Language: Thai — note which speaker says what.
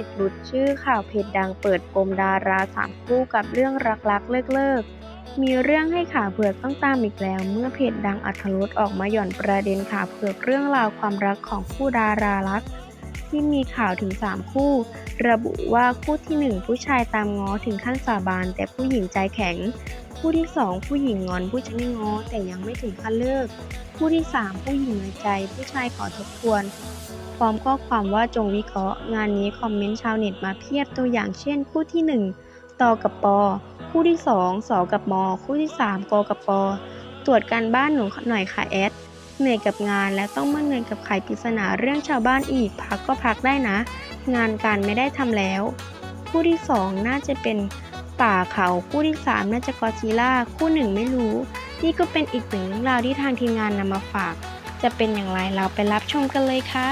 Speaker 1: น็ตหลุดชื่อข่าวเพจดังเปิดปมดาราสามคู่กับเรื่องรักๆเลิกๆ มีเรื่องให้ข่าวเผือกต้องตามอีกแล้ว เมื่อเพจดังอัธรสออกมาหย่อนประเด็นข่าวเผือกเรื่องราวความรักของคู่ดารารัก ที่มีข่าวถึง 3 คู่ ระบุว่าคู่ทีหนึ่1 ผู้ชายตามง้อถึงขั้นสาบานแต่ผู้หญิงใจแข็ง คู่ที่ 2 ผู้หญิงงอนผู้ชายไม่ง้อแต่ยังไม่ถึงขั้นเลิก คู่ที่ 3 ผู้หญิงน้อยใจ ผู้ชายขอทบทวนพร้อมข้อความว่าจงวิเคราะห์ งานนี้คอมเมนต์ชาวเน็ตมาเพียบตัวอย่างเช่น คู่ที่ 1 ตอกับปอ คู่ที่ 2 สอกับมอ คู่ที่ 3กอกับปอ ตรวจการบ้านหนูหน่อยค่ะแอดเหนื่อยกับงานและต้องมาเหนื่อยกับไขปริศนาเรื่องชาวบ้านอีก พักก็พักได้นะ งานการไม่ได้ทำแล้ว คู่ที่ 2 น่าจะเป็นป่าเขาคู่ที่ 3 น่าจะกอซิล่าคู่หนึ่งไม่รู้ นี่ก็เป็นอีกหนึ่งเรื่องราวที่ทางทีมงานนำมาฝาก จะเป็นอย่างไรเราไปรับชมกันเลยค่ะ